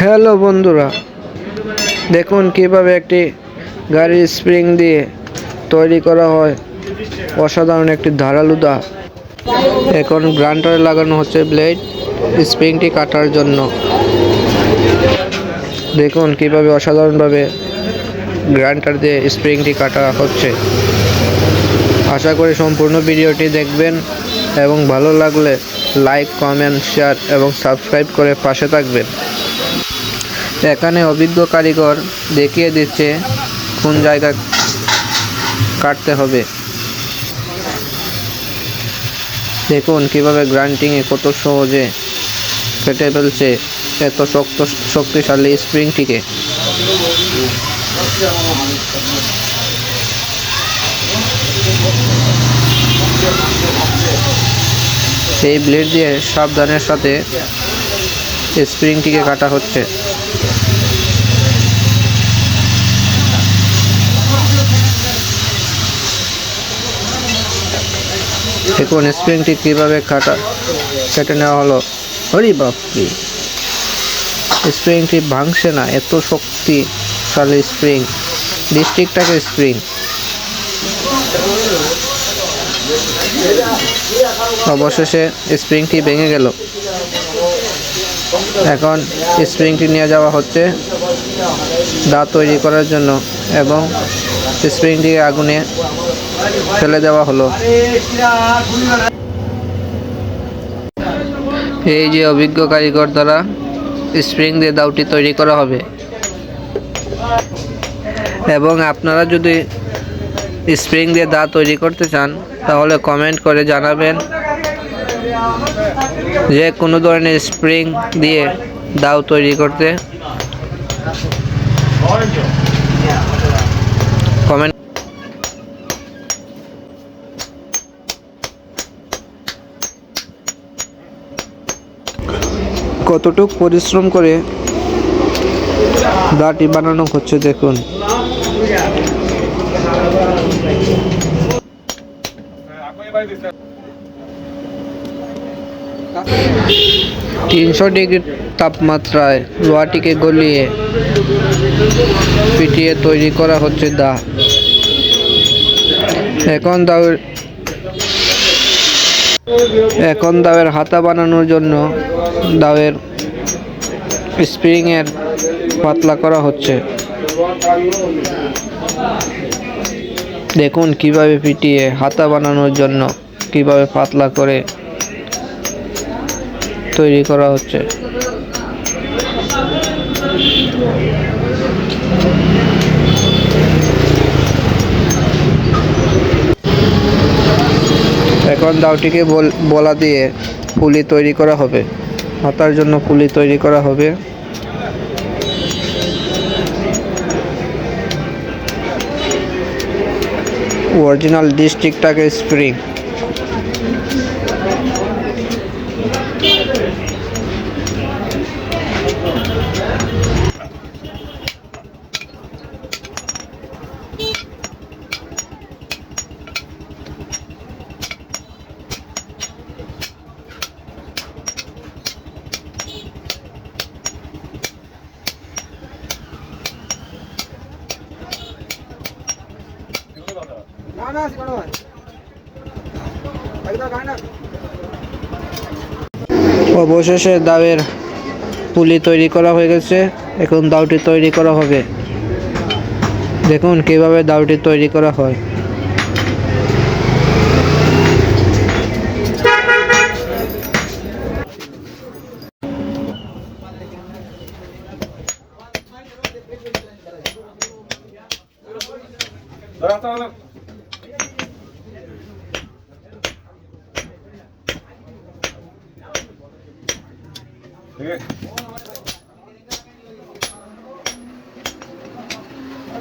Hello বন্ধুরা, দেখুন কীভাবে একটি গাড়ির স্প্রিং দিয়ে তৈরি করা হয়। অসাধারণ একটি ধারালো দা। এখন গ্রান্টারে লাগানো হচ্ছে ব্লেড, স্প্রিংটি কাটার জন্য। দেখুন কীভাবে অসাধারণভাবে গ্রান্টার দিয়ে স্প্রিংটি কাটা হচ্ছে। আশা করি সম্পূর্ণ ভিডিওটি দেখবেন এবং ভালো লাগলে লাইক, কমেন্ট, শেয়ার এবং সাবস্ক্রাইব করে পাশে থাকবেন। এখানে অভিজ্ঞ কারিগর দেখিয়ে দিচ্ছে কোন জায়গা কাটতে হবে। দেখুন কীভাবে গ্রান্টিংয়ে কত সহজে কেটে ফেলছে এত শক্ত, শক্তিশালী স্প্রিংটিকে। সেই ব্লেড দিয়ে সাবধানের সাথে স্প্রিংটিকে কাটা হচ্ছে। দেখুন, স্প্রিংটি কীভাবে কাটা, কেটে নেওয়া হলো। হরি বাপরি। স্প্রিংটি ভাঙছে না, এত শক্তিশালী স্প্রিং। ডিস্ট্রিক্টটাকে স্প্রিং। অবশেষে স্প্রিংটি ভেঙে গেল। এখন স্প্রিংটি নিয়ে যাওয়া হচ্ছে দা তৈরি করার জন্য এবং স্প্রিংটিকে আগুনে ফেলে দেওয়া হলো। এই যে অভিজ্ঞ কারিগর দ্বারা স্প্রিং দিয়ে দাউটি তৈরি করা হবে। এবং আপনারা যদি স্প্রিং দিয়ে দা তৈরি করতে চান, তাহলে কমেন্ট করে জানাবেন যে কোনো ধরনের স্প্রিং দিয়ে দাও তৈরি করতে কমেন্ট কতটুক পরিশ্রম করে দাটি বানানো হচ্ছে দেখুন। তিনশো ডিগ্রি তাপমাত্রায় লোহাটিকে গলিয়ে পিটিয়ে তৈরি করা হচ্ছে দা। এখন দাওয়ের এখন দাওয়ের হাতা বানানোর জন্য দাওয়ের স্প্রিংয়ের পাতলা করা হচ্ছে। দেখুন কীভাবে পিটিয়ে হাতা বানানোর জন্য কীভাবে পাতলা করে তৈরি করা হচ্ছে। এখন দাওটিকে বল- বলা দিয়ে পুলি তৈরি করা হবে। হাতার জন্য পুলি তৈরি করা হবে। অরিজিনাল ডিস্ট্রিক্টটাকে স্প্রিং অবশেষে দাওয়ের পুলি তৈরি করা হয়ে গেছে। এখন দাউটি তৈরি করা হবে। দেখুন কীভাবে দাউটি তৈরি করা হয়।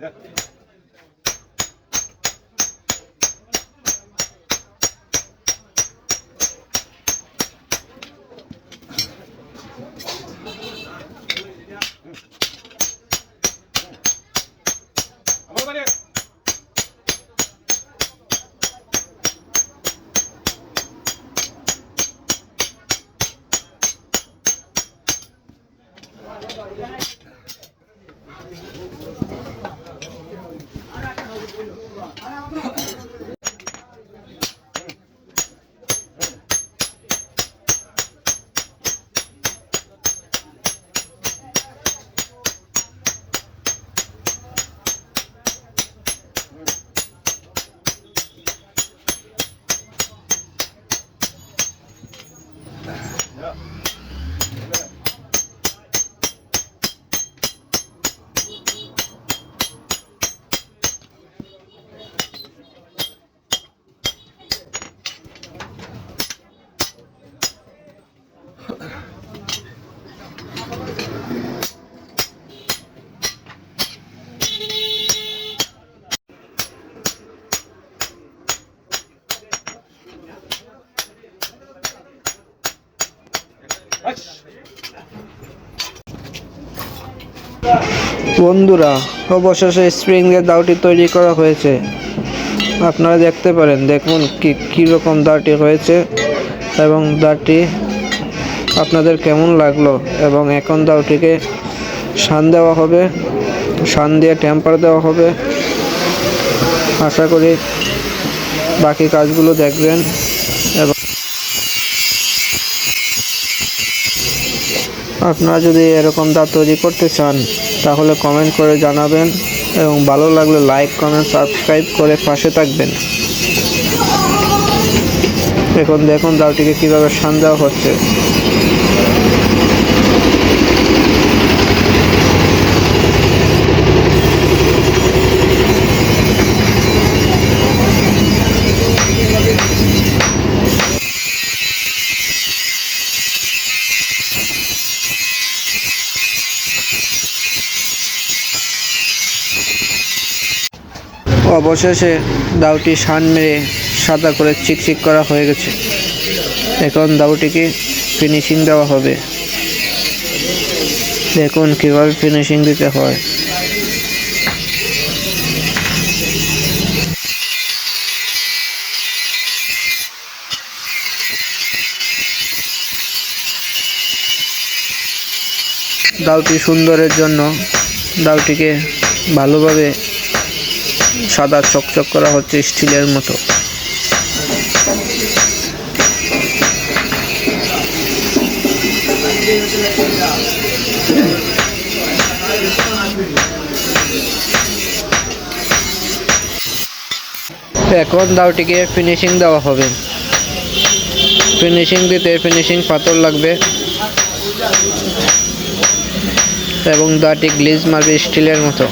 頑張れ বন্ধুরা, অবশেষে স্প্রিং এর দাওটি তৈরি করা হয়েছে। আপনারা দেখতে পারেন, দেখুন কি কীরকম দাওটি হয়েছে এবং দাওটি আপনাদের কেমন লাগল এবং এখন দাওটিকে শান দেওয়া হবে, শান দিয়ে টেম্পার দেওয়া হবে। আশা করি বাকি কাজগুলো দেখবেন এবং আপনারা যদি এরকম দাঁত তৈরি করতে চান, তাহলে কমেন্ট করে জানাবেন এবং ভালো লাগলে লাইক কমেন্ট সাবস্ক্রাইব করে পাশে থাকবেন। এখন দেখুন দাঁতটিকে কীভাবে সান দেওয়া হচ্ছে। অবশেষে দাউটি শান মেরে সাদা করে চিকচিক করা হয়ে গেছে। এখন দাউটিকে ফিনিশিং দেওয়া হবে। দেখুন কীভাবে ফিনিশিং দিতে হয়। দাউটি সুন্দরের জন্য দাউটিকে ভালোভাবে সাদা চকচক করা হচ্ছে স্টিলের মতো। এখন দাওটিকে ফিনিশিং দেওয়া হবে। ফিনিশিং দিতে ফিনিশিং পাথর লাগবে। এবং দাটি গ্লিজ মারবে স্টিলের মতো।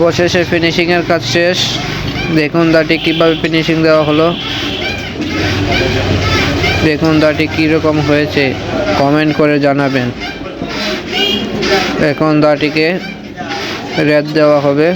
অবশেষে ফিনিশিংয়ের কাজ শেষ। দেখুন দাটি কীভাবে ফিনিশিং দেওয়া হলো। দেখুন দাটি কীরকম হয়েছে। কমেন্ট করে জানাবেন। এখন দাটিকে রেত দেওয়া হবে।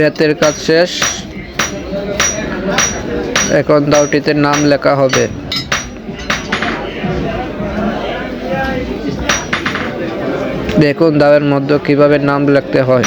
রেতের কাজ শেষ। এখন দাওটিতে নাম লেখা হবে। দেখুন দাওয়ের মধ্যে কীভাবে নাম লিখতে হয়।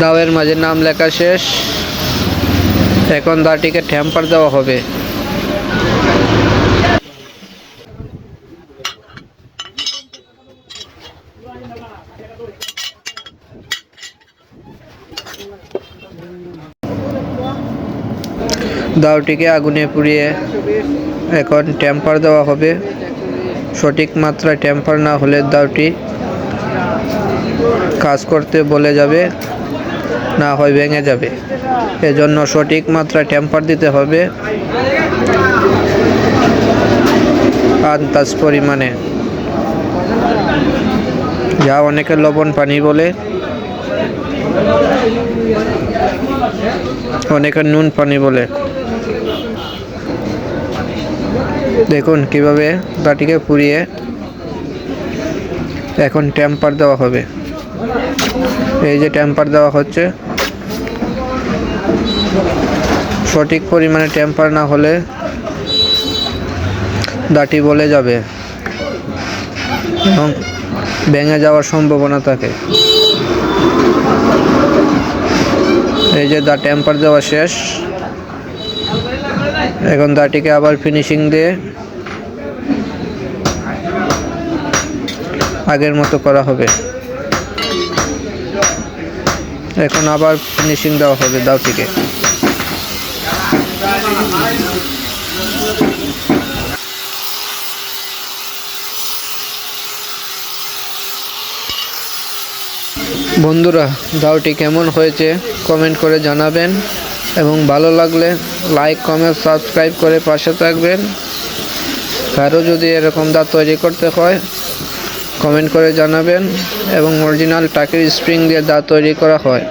দাওয়ের মাঝে নাম লেখা শেষ। এখন দাটিকে ঠ্যাম্পার দেওয়া হবে। দাওটিকে আগুনে পুড়িয়ে এখন ট্যাম্পার দেওয়া হবে। সঠিক মাত্রায় ট্যাম্পার না হলে দাওটি কাজ করতে বলে যাবে, না হয় ভেঙে যাবে। এজন্য সঠিক মাত্রায় টেম্পার দিতে হবে। আন্দাজ পরিমাণে। যা অনেকে লবণ পানি বলে। অনেকে নুন পানি বলে। দেখুন কীভাবে দাটিকে পুড়িয়ে এখন টেম্পার দেওয়া হবে। এই যে টেম্পার দেওয়া হচ্ছে। সঠিক পরিমাণে টেম্পার না হলে দাঁটি বলে যাবে এবং ভেঙে যাওয়ার সম্ভাবনা থাকে। এই যে দা টেম্পার দেওয়া শেষ। এখন দাটিকে আবার ফিনিশিং দিয়ে আগের মতো করা হবে। এখন আবার ফিনিশিং দেওয়া হবে দাওটিকে বন্ধুরা, দাওটি কেমন হয়েছে কমেন্ট করে জানাবেন এবং ভালো লাগলে লাইক, কমেন্ট, সাবস্ক্রাইব করে পাশে থাকবেন। কারও যদি এরকম দা তৈরি করতে হয় কমেন্ট করে জানাবেন এবং অরিজিনাল টাকের স্প্রিং দিয়ে দা তৈরি করা হয়।